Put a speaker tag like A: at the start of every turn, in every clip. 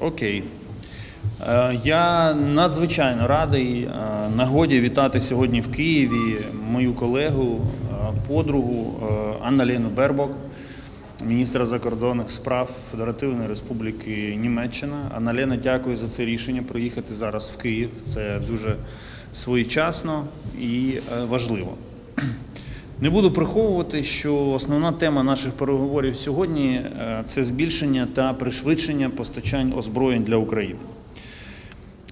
A: Окей. Е, Я надзвичайно радий е, нагоді вітати сьогодні в Києві мою колегу, е, подругу е, Анна-Лену Бербок, міністра закордонних справ Федеративної Республіки Німеччина. Анна-Лена, дякую за це рішення приїхати зараз в Київ. Це дуже своєчасно і важливо. Не буду приховувати, що основна тема наших переговорів сьогодні е, це збільшення та пришвидшення постачань озброєнь для України.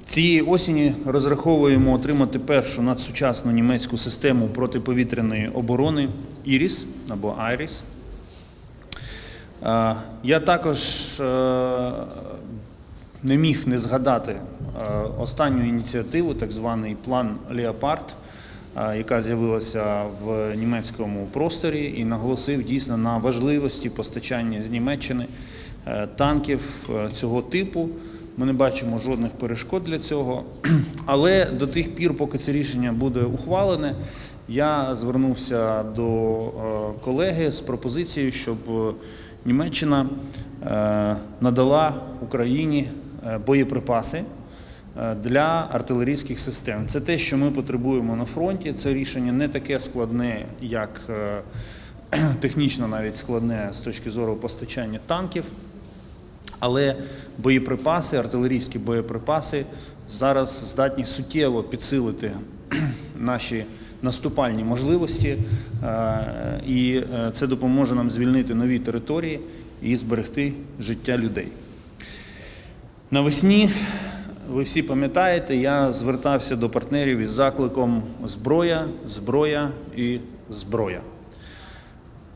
A: Цієї осені розраховуємо отримати першу надсучасну німецьку систему протиповітряної оборони ІРІС або Айріс. Е, Я також е, не міг не згадати останню ініціативу, так званий план Леопард, яка з'явилася в німецькому просторі, і наголосив дійсно на важливості постачання з Німеччини е, танків е, цього типу. Ми не бачимо жодних перешкод для цього. Але до тих пір, поки це рішення буде ухвалене, я звернувся до е, колеги з пропозицією, щоб е, Німеччина е, надала Україні е, боєприпаси е, для артилерійських систем. Це те, що ми потребуємо на фронті. Це рішення не таке складне, як е, технічно навіть складне з точки зору постачання танків. Але боєприпаси, артилерійські боєприпаси зараз здатні суттєво підсилити наші наступальні можливості, е, і е, це допоможе нам звільнити нові території і зберегти життя людей. Навесні, ви всі пам'ятаєте, я звертався до партнерів із закликом зброя, зброя і зброя.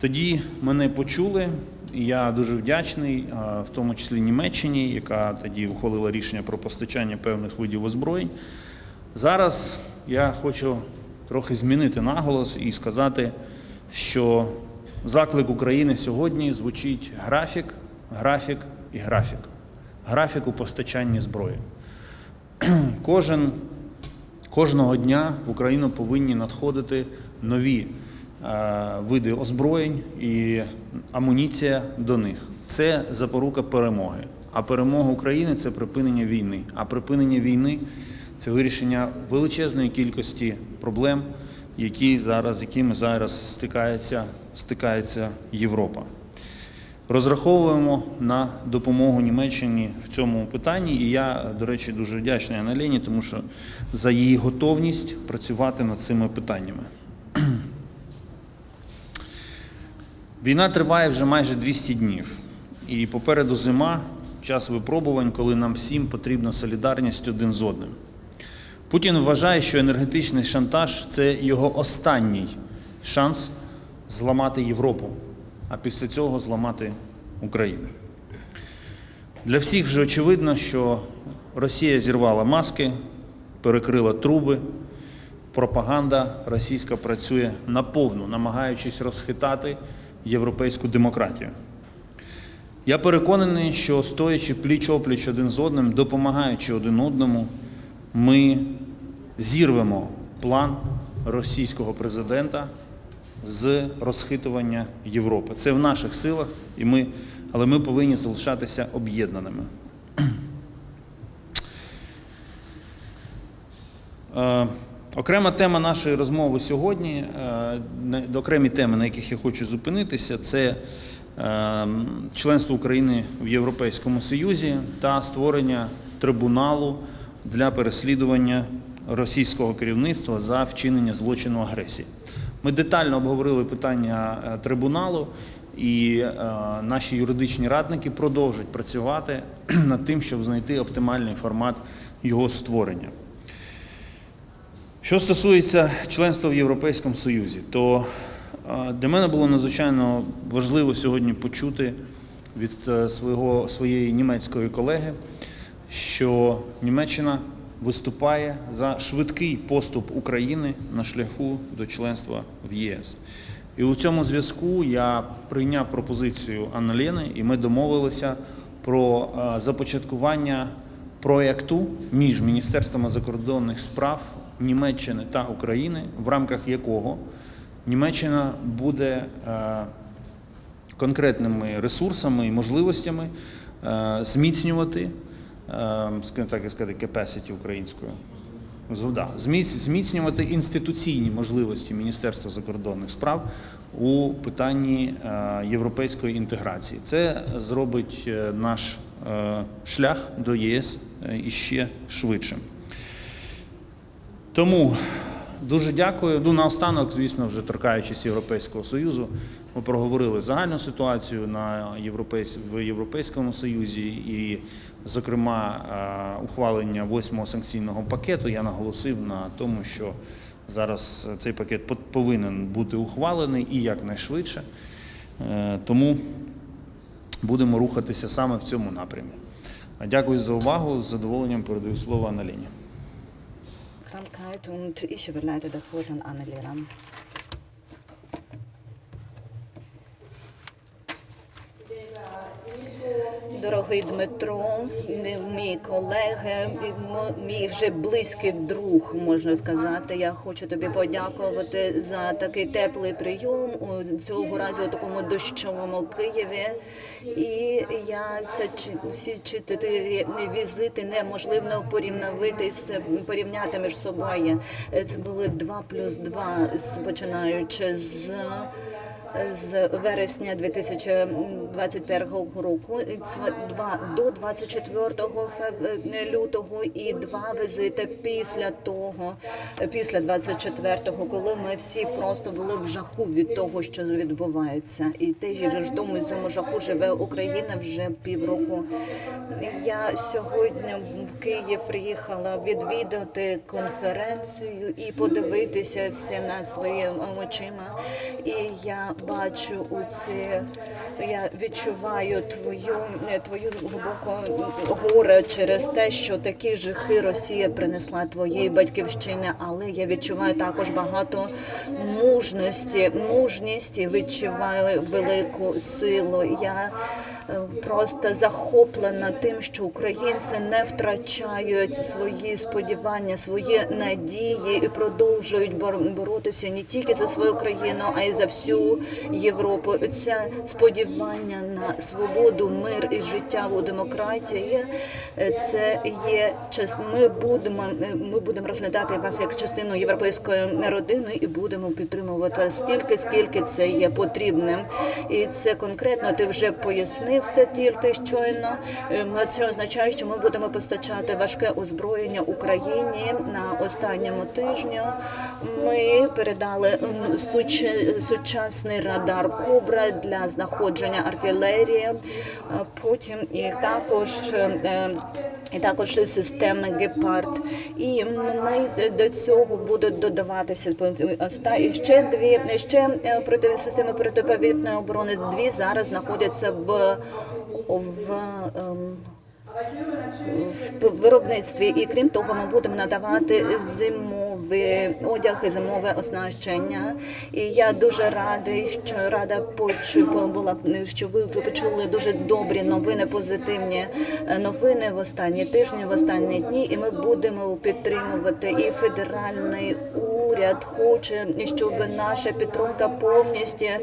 A: Тоді мене почули, і я дуже вдячний, в тому числі Німеччині, яка тоді ухвалила рішення про постачання певних видів озброєнь. Зараз я хочу трохи змінити наголос і сказати, що заклик України сьогодні звучить графік, графік і графік. Графік у постачанні зброї. Кожен Кожного дня в Україну повинні надходити нові е, види озброєнь і амуніція до них. Це запорука перемоги. А перемога України це припинення війни. А припинення війни це вирішення величезної кількості проблем, які зараз, якими зараз стикається, стикається Європа. Розраховуємо на допомогу Німеччині в цьому питанні, і я, до речі, дуже вдячний Аналені, тому що за її готовність працювати над цими питаннями. Війна триває вже майже 200 днів, і попереду зима час випробувань, коли нам всім потрібна солідарність один з одним. Путін вважає, що енергетичний шантаж це його останній шанс зламати Європу, а після цього зламати Україну. Для всіх вже очевидно, що Росія зірвала маски, перекрила труби, пропаганда російська працює наповну, намагаючись розхитати європейську демократію. Я переконаний, що стоячи пліч опліч один з одним, допомагаючи один одному, ми зірвемо план російського президента з розхитування Європи. Це в наших силах, і ми, але ми повинні залишатися об'єднаними. Е, Окрема тема нашої розмови сьогодні, е, окремі теми, на яких я хочу зупинитися, це е, членство України в Європейському Союзі та створення трибуналу для переслідування російського керівництва за вчинення злочину агресії. Ми детально обговорили питання е, трибуналу, і е, наші юридичні радники продовжують працювати над тим, щоб знайти оптимальний формат його створення. Що стосується членства в Європейському Союзі, то е, для мене було надзвичайно важливо сьогодні почути від свого, своєї німецької колеги, що Німеччина виступає за швидкий поступ України на шляху до членства в ЄС. І у цьому зв'язку я прийняв пропозицію Анни Лени, і ми домовилися про е, започаткування проєкту між Міністерствами закордонних справ Німеччини та України, в рамках якого Німеччина буде е, конкретними ресурсами і можливостями е, зміцнювати скажімо так, сказати, capacity українською. З- да, зміц- Зміцнювати інституційні можливості Міністерства закордонних справ у питанні е, європейської інтеграції. Це зробить е, наш е, шлях до ЄС іще швидшим. Тому дуже дякую. Ну, наостанок, звісно, вже торкаючись Європейського Союзу, ми проговорили загальну ситуацію на європейсь... в Європейському Союзі і, зокрема, е, ухвалення восьмого санкційного пакету. Я наголосив на тому, що зараз цей пакет повинен бути ухвалений і якнайшвидше. Е, Тому будемо рухатися саме в цьому напрямі. Дякую за увагу. З задоволенням передаю слово Аналіні.
B: Aufmerksamkeit und ich überleite das Wort an Annelena. Дорогий Дмитро, мій колега, мій вже близький друг, можна сказати. Я хочу тобі подякувати за такий теплий прийом у цього разу у такому дощовому Києві. І я це ці чотири візити неможливо порівняти порівняти між собою. Це були два плюс два, починаючи з з вересня 2021 року, два до 24 фев- лютого і два візити після того, після 24-го, коли ми всі просто були в жаху від того, що відбувається. І теж ж думаю, цьому жаху живе Україна вже півроку. Я сьогодні в Київ приїхала відвідати конференцію і подивитися все на своїми очима. І я бачу у це, я відчуваю твою твою глибоку горе через те, що такі жахи Росія принесла твоїй батьківщині, але я відчуваю також багато мужності, мужність і відчуваю велику силу. Я просто захоплена тим, що українці не втрачають свої сподівання, свої надії і продовжують бор- боротися не тільки за свою країну, а й за всю Європу. Це сподівання на свободу, мир і життя у демократії. е, Це є. Ми будемо ми будемо розглядати вас як частину європейської родини і будемо підтримувати стільки, скільки це є потрібним. І це конкретно ти вже пояснив це тільки щойно. Ем, Це означає, що ми будемо постачати важке озброєння Україні на останньому тижні. Ми передали суч- сучасний радар Кобра для знаходження артилерії. Потім і також. І також системи Гепард. І ми до цього будуть додаватися і ще дві ще е, проти системи протиповітряної оборони. Дві зараз знаходяться в, в ем, в виробництві, і крім того, ми будемо надавати зимовий одяг і зимове оснащення. І я дуже радий, що рада була що ви, почули дуже добрі новини, позитивні е, новини в останні тижні, в останні дні. І ми будемо підтримувати і федеральний уряд хоче, щоб наша підтримка повністю е,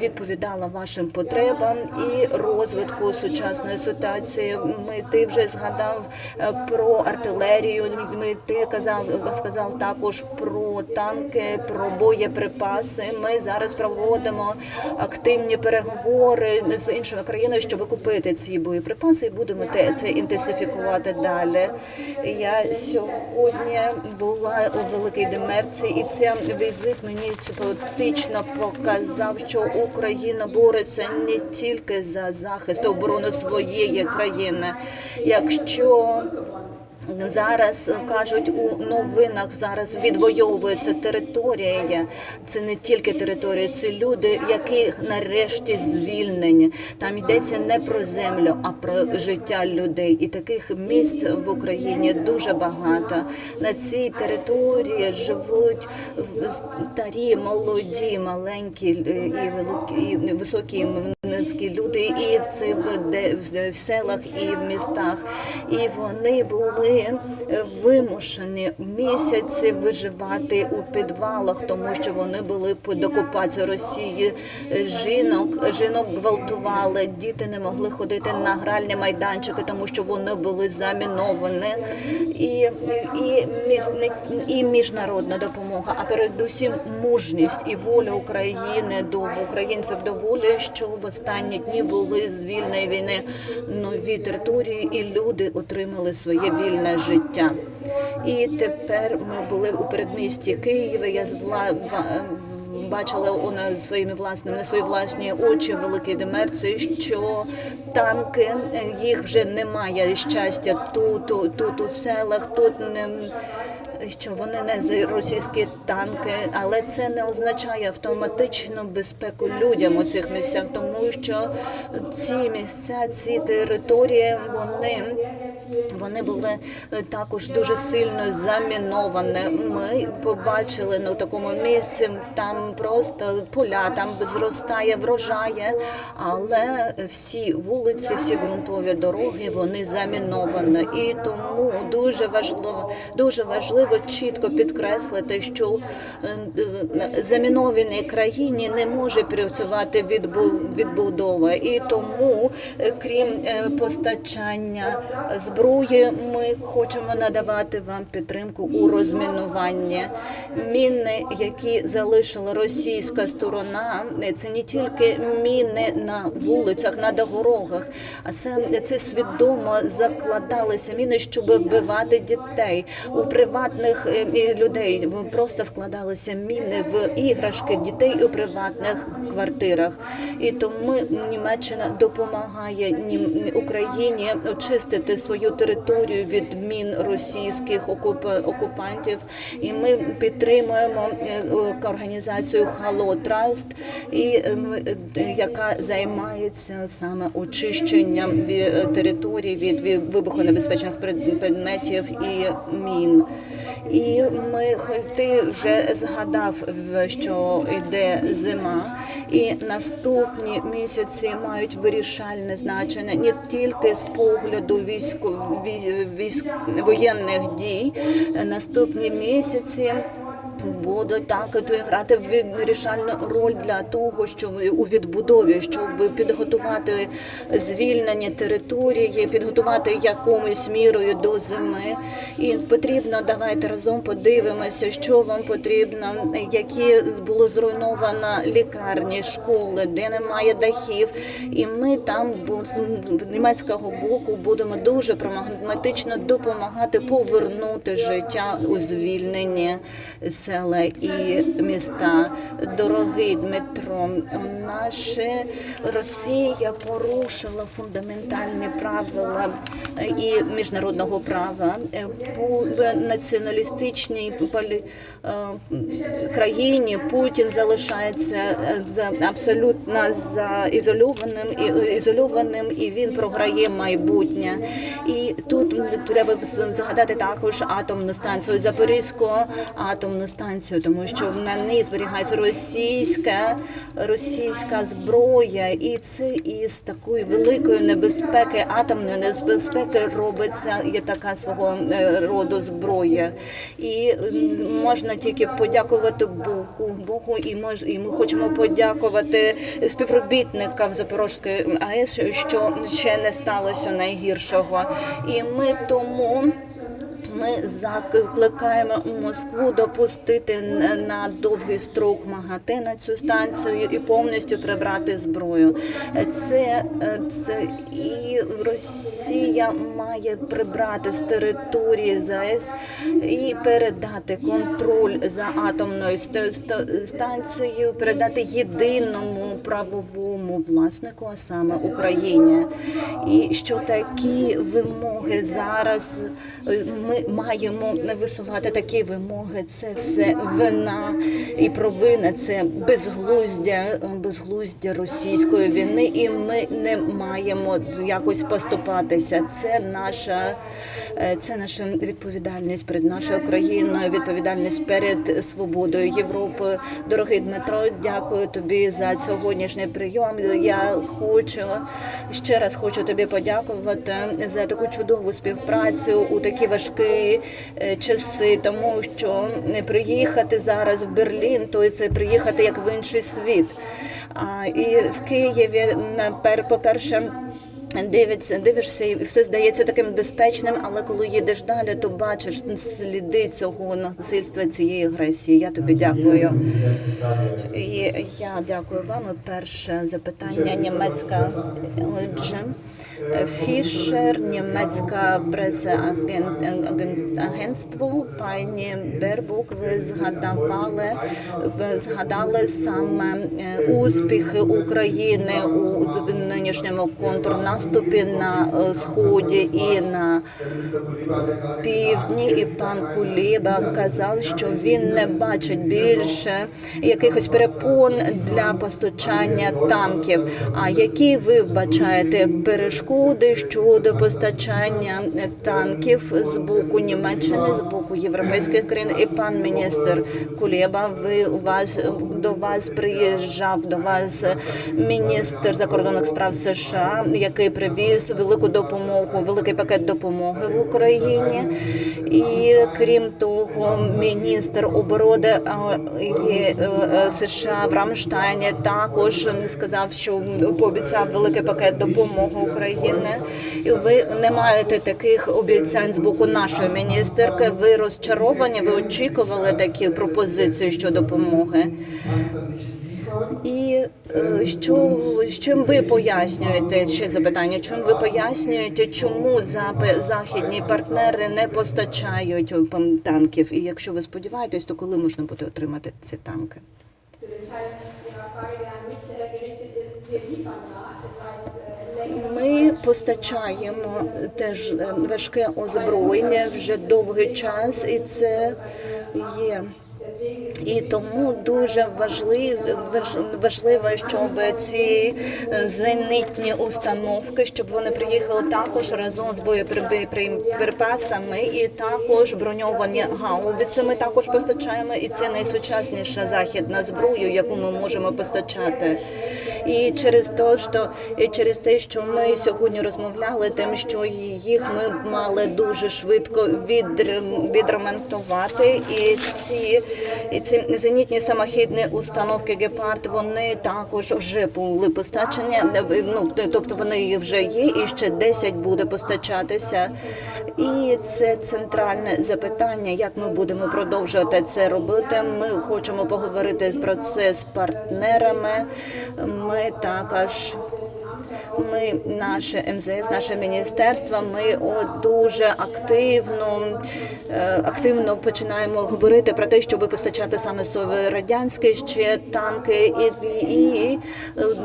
B: відповідала вашим потребам і розвитку сучасної ситуації. Ми ти вже згадав е, про артилерію. Ми ти казав сказав також про танки, про боєприпаси. Ми зараз проводимо активні переговори з іншими країнами, щоб купити ці боєприпаси, і будемо те- це інтенсифікувати далі. Я сьогодні була у Великій Демерці, і цей візит мені фактично показав, що Україна бореться не тільки за захист оборону своєї країни. Якщо Зараз кажуть у новинах, зараз відвоюється територія. Це не тільки територія, це люди, які нарешті звільнені. Там йдеться не про землю, а про життя людей. І таких місць в Україні дуже багато. На цій території живуть старі, молоді, маленькі е, і великі, і високі, люди, і це в, де, в- селах і в містах. І вони були е, вимушені місяці виживати у підвалах, тому що вони були під окупацією Росії. Е, Жінок, жінок гвалтували, діти не могли ходити на гральні майданчики, тому що вони були заміновані. І, і, і міжнародна допомога, а передусім мужність і воля України до українців до волі, що останні дні були з вільної війни нові території, і люди отримали своє вільне життя. І тепер ми були у передмісті Києва. Я вла... Бачила вона своїми власними на свої власні очі великі демерці, що танки їх вже немає щастя тут, тут у селах, тут не що вони не за російські танки, але це не означає автоматичну безпеку людям у цих місцях, тому що ці місця, ці території, вони. Вони були е, також дуже сильно заміновані. Ми побачили на такому місці, там просто поля, там зростає врожає, але всі вулиці, всі ґрунтові дороги, вони заміновані. І тому дуже важливо, дуже важливо чітко підкреслити, що е, е, замінованій країні не може працювати відбудова. І тому, крім постачання зброї, ми хочемо надавати вам підтримку у розмінуванні. Міни, які залишила російська сторона, це не тільки міни на вулицях, на дорогах, а це, це свідомо закладалися міни, щоб вбивати дітей у приватних е, людей. Просто вкладалися міни в іграшки дітей у приватних квартирах. І тому Німеччина допомагає Україні очистити свою територію від мін російських окуп- окупантів. І ми підтримуємо е, е, організацію Хало Trust, і е, яка займається саме очищенням території від вибухонебезпечних предметів і мін. І ми ти вже згадав, що йде зима, і наступні місяці мають вирішальне значення не тільки з погляду військо, військ, військ воєнних дій. Наступні місяці. Будуть так то грати вирішальну роль для того, щоб у відбудові, щоб підготувати звільнені території, підготувати якомусь мірою до зими. І потрібно давайте разом подивимося, що вам потрібно, які було зруйновано лікарні, школи, де немає дахів. І ми там з німецького боку будемо дуже прагматично допомагати повернути життя у звільнені села і міста. Дорогий Дмитро, наша Росія порушила фундаментальні правила і міжнародного права Е, в націоналістичній е, країні. Путін залишається е, за абсолютно заізольованим і ізольованим, і він програє майбутнє. І тут треба згадати також атомну станцію Запорізьку атомну станцію, тому що на ній зберігається російська російська зброя, і це із такої великої небезпеки, атомної небезпеки робиться є така свого е, роду зброя. І можна тільки подякувати Богу, Богу, і мож, і ми хочемо подякувати співробітникам Запорізької АЕС, що ще не сталося найгіршого. І ми тому. Ми закликаємо Москву допустити на довгий строк МАГАТЕ на цю станцію і повністю прибрати зброю. Це, е, це і Росія має прибрати з території ЗАЕС і передати контроль за атомною ст- ст- станцією, передати єдиному правовому власнику, а саме Україні. І що такі вимоги зараз е, ми маємо висувати такі вимоги. Це все вина і провина, це безглуздя, безглуздя російської війни, і ми не маємо якось поступатися. Це наша, е, це наша відповідальність перед нашою країною, відповідальність перед свободою Європи. Дорогий Дмитро, дякую тобі за сьогоднішній прийом. Я хочу ще раз хочу тобі подякувати за таку чудову співпрацю у такі важкі е, часи, тому що не приїхати зараз в Берлін, то це приїхати як в інший світ. А і в Києві напер- по-перше. Дивиться, дивишся, і все здається таким безпечним, але коли їдеш далі, то бачиш сліди цього насильства, цієї агресії. Я тобі дякую. І я дякую вам. Перше запитання німецька. Отже, Фішер, німецька пресагентство, пані Бербук, ви згадували, ви згадали саме е, успіхи України у нинішньому контрнаступі на е, сході і на півдні. І пан Куліба казав, що він не бачить більше якихось перепон для постачання танків. А які ви вбачаєте перешкоди щодо постачання танків з боку Німеччини, з боку європейських країн? І пан міністр Кулєба, ви у вас до вас приїжджав до вас міністр закордонних справ США, який привіз велику допомогу, великий пакет допомоги в Україні. І крім того, міністр оборони е, е, США в Рамштайні також сказав, що пообіцяв великий пакет допомоги України. І ви не маєте таких обіцянь з боку нашої міністерки. Ви розчаровані? Ви очікували такі пропозиції щодо допомоги? І е, що чим ви пояснюєте ще запитання? Чим ви пояснюєте, чому західні партнери не постачають танків? І якщо ви сподіваєтесь, то коли можна буде отримати ці танки? Ми постачаємо теж е, важке озброєння вже довгий час, і це є. І тому дуже важливо, важливо, щоб ці е, зенітні установки, щоб вони приїхали також разом з боєприпасами і також броньовані гаубиці. Ми також постачаємо, і це найсучасніша західна зброя, яку ми можемо постачати. І через те, що і через те, що ми сьогодні розмовляли, тим, що їх ми мали дуже швидко відр- відремонтувати, і ці і ці зенітні самохідні установки Гепард вони також вже були постачені. Ну тобто вони вже є, і ще 10 буде постачатися. І це центральне запитання, як ми будемо продовжувати це робити. Ми хочемо поговорити про це з партнерами. Ми також. Ми, наше МЗС, наше міністерство, ми дуже активно, е, активно починаємо говорити про те, щоб постачати саме сові радянські ще танки, і, і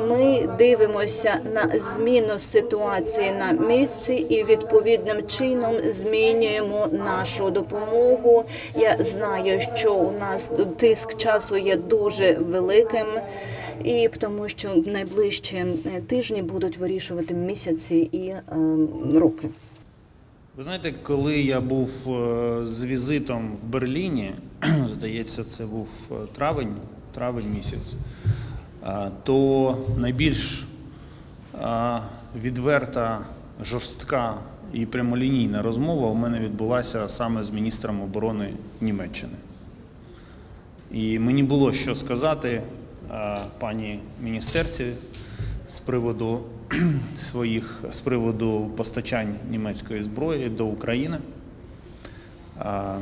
B: ми дивимося на зміну ситуації на місці і відповідним чином змінюємо нашу допомогу. Я знаю, що у нас тиск часу є дуже великим. І тому, що в найближчі е, тижні будуть вирішувати місяці і е, роки.
A: Ви знаєте, коли я був е, з візитом в Берліні, здається, це був травень, травень місяць, то найбільш відверта, жорстка і прямолінійна розмова у мене відбулася саме з міністром оборони Німеччини. І мені було що сказати пані міністерці з приводу своїх з приводу постачань німецької зброї до України. Е,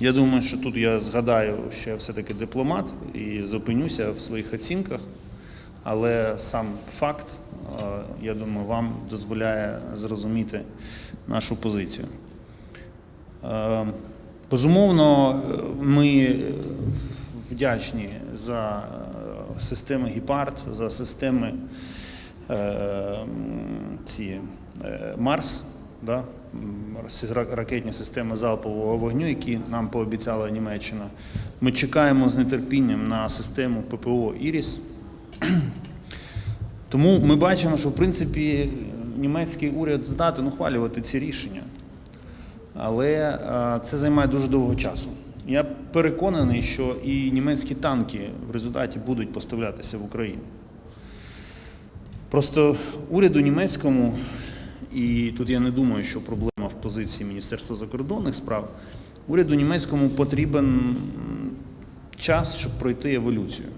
A: Я думаю, що тут я згадаю, що я все-таки дипломат і зупинюся в своїх оцінках, але сам факт, е, я думаю, вам дозволяє зрозуміти нашу позицію. Е, Безумовно, е, ми вдячні за е, системи Гіпард, за системи е, ці е, Марс, да? ракетні системи залпового вогню, які нам пообіцяла Німеччина. Ми чекаємо з нетерпінням на систему ППО Іріс. Тому ми бачимо, що в принципі німецький уряд здатен ухвалювати ці рішення. Але це займає дуже довго часу. Я переконаний, що і німецькі танки в результаті будуть поставлятися в Україну. Просто уряду німецькому, і тут я не думаю, що проблема в позиції Міністерства закордонних справ, уряду німецькому потрібен час, щоб пройти еволюцію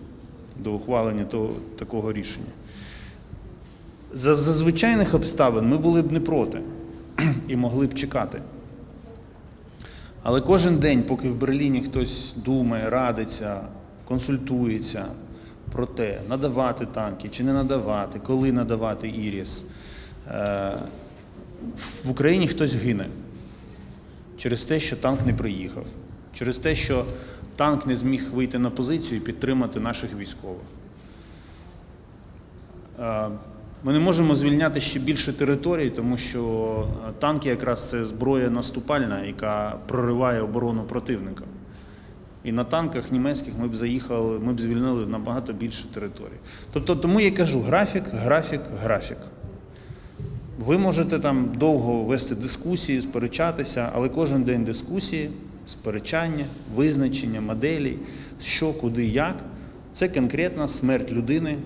A: до ухвалення того, такого рішення. За, звичайних обставин ми були б не проти і могли б чекати. Але кожен день, поки в Берліні хтось думає, радиться, консультується про те, надавати танки чи не надавати, коли надавати Іріс, е, в Україні хтось гине через те, що танк не приїхав, через те, що танк не зміг вийти на позицію і підтримати наших військових. Ми не можемо звільняти ще більше територій, тому що е, танки якраз це зброя наступальна, яка прориває оборону противника. І на танках німецьких ми б заїхали, ми б звільнили набагато більше територій. Тобто, тому я кажу: графік, графік, графік. Ви можете там довго вести дискусії, сперечатися, але кожен день дискусії, сперечання, визначення моделей, що, куди, як це конкретна смерть людини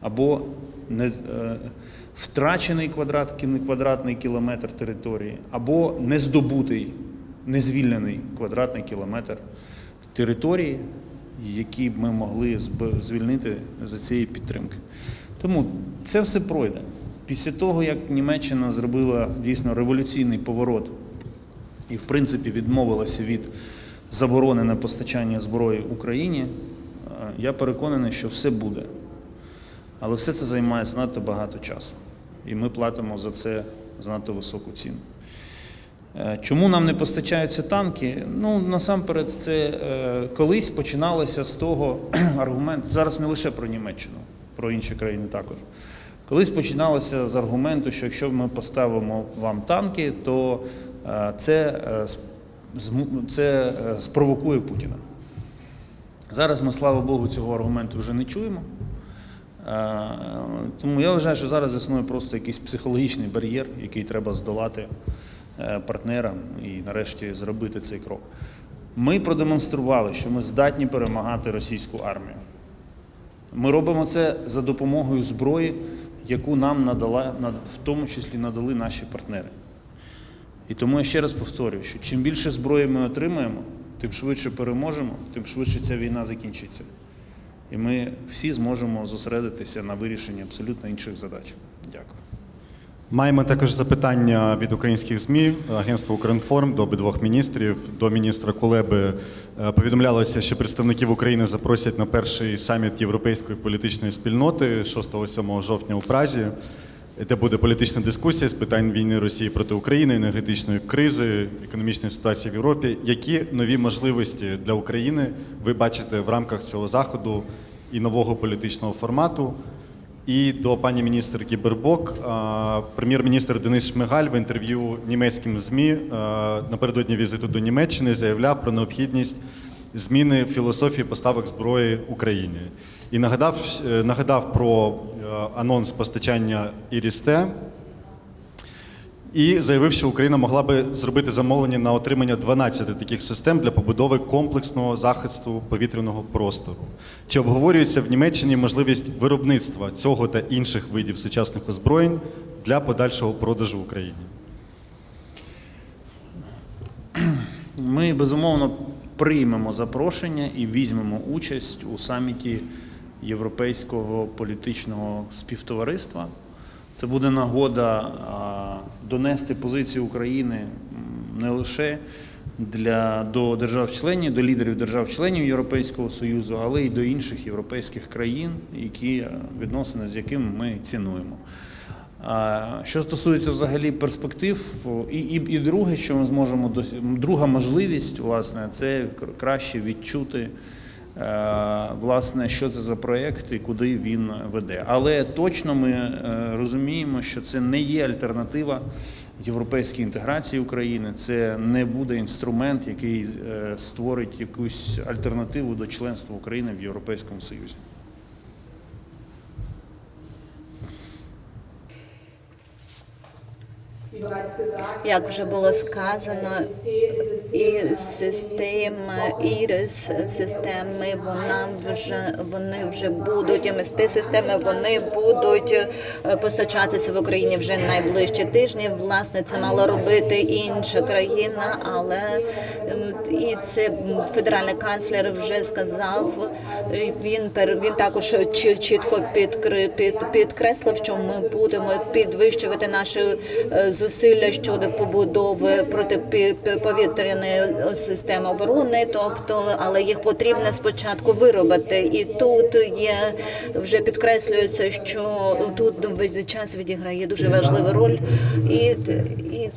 A: або не, е, втрачений квадрат, квадратний кілометр території, або нездобутий, незвільнений квадратний кілометр території, які б ми могли звільнити за цієї підтримки. Тому це все пройде. Після того, як Німеччина зробила дійсно революційний поворот і, в принципі, відмовилася від заборони на постачання зброї Україні, е, я переконаний, що все буде. Але все це займає занадто багато часу. І ми платимо за це занадто високу ціну. Е, Чому нам не постачаються танки? Ну, насамперед, це е, колись починалося з того аргументу, зараз не лише про Німеччину, про інші країни також. Колись починалося з аргументу, що якщо ми поставимо вам танки, то е, це, це спровокує Путіна. Зараз ми, слава Богу, цього аргументу вже не чуємо. Е, Тому я вважаю, що зараз існує просто якийсь психологічний бар'єр, який треба здолати е, партнерам і нарешті зробити цей крок. Ми продемонстрували, що ми здатні перемагати російську армію. Ми робимо це за допомогою зброї, яку нам надала, в тому числі надали наші партнери. І тому я ще раз повторюю, що чим більше зброї ми отримаємо, тим швидше переможемо, тим швидше ця війна закінчиться. І ми всі зможемо зосередитися на вирішенні абсолютно інших задач. Дякую.
C: Маємо також запитання від українських ЗМІ, агентства Укрінформ до обидвох міністрів. До міністра Кулеби Е, повідомлялося, що представників України запросять на перший саміт Європейської політичної спільноти 6-7 жовтня у Празі, де буде політична дискусія з питань війни Росії проти України, енергетичної кризи, економічної ситуації в Європі. Які нові можливості для України ви бачите в рамках цього заходу і нового політичного формату? І до пані міністерки Бербок, прем'єр-міністр Денис Шмигаль в інтерв'ю німецьким ЗМІ напередодні візиту до Німеччини заявляв про необхідність зміни філософії поставок зброї Україні і нагадав, е, нагадав про е, анонс постачання Ірісте і заявив, що Україна могла би зробити замовлення на отримання 12 таких систем для побудови комплексного захисту повітряного простору. Чи обговорюється в Німеччині можливість виробництва цього та інших видів сучасних озброєнь для подальшого продажу Україні?
A: Ми безумовно приймемо запрошення і візьмемо участь у саміті Європейського політичного співтовариства. Це буде нагода донести позицію України не лише для, до держав-членів, до лідерів держав-членів Європейського Союзу, але й до інших європейських країн, які відносини з якими ми цінуємо. Що стосується взагалі перспектив, і, і, і друге, що ми зможемо друга можливість, власне, це кр- краще відчути е, власне, що це за проєкт і куди він веде. Але точно ми е, розуміємо, що це не є альтернатива європейській інтеграції України. Це не буде інструмент, який е, створить якусь альтернативу до членства України в Європейському Союзі.
B: Як вже було сказано, і система ірис системи, вона вже вони вже будуть МСТ системи, вони будуть е, постачатися в Україні вже найближчі тижні. Власне, це мала робити інша країна, але ем, і це федеральний канцлер вже сказав. е, Він пер він також чі- чітко підкреслив, що ми будемо підвищувати наші е, зусилля щодо побудови протиповітряної системи оборони, тобто, але їх потрібно спочатку виробити. І тут є вже підкреслюється, що тут час відіграє дуже важливу роль, і, і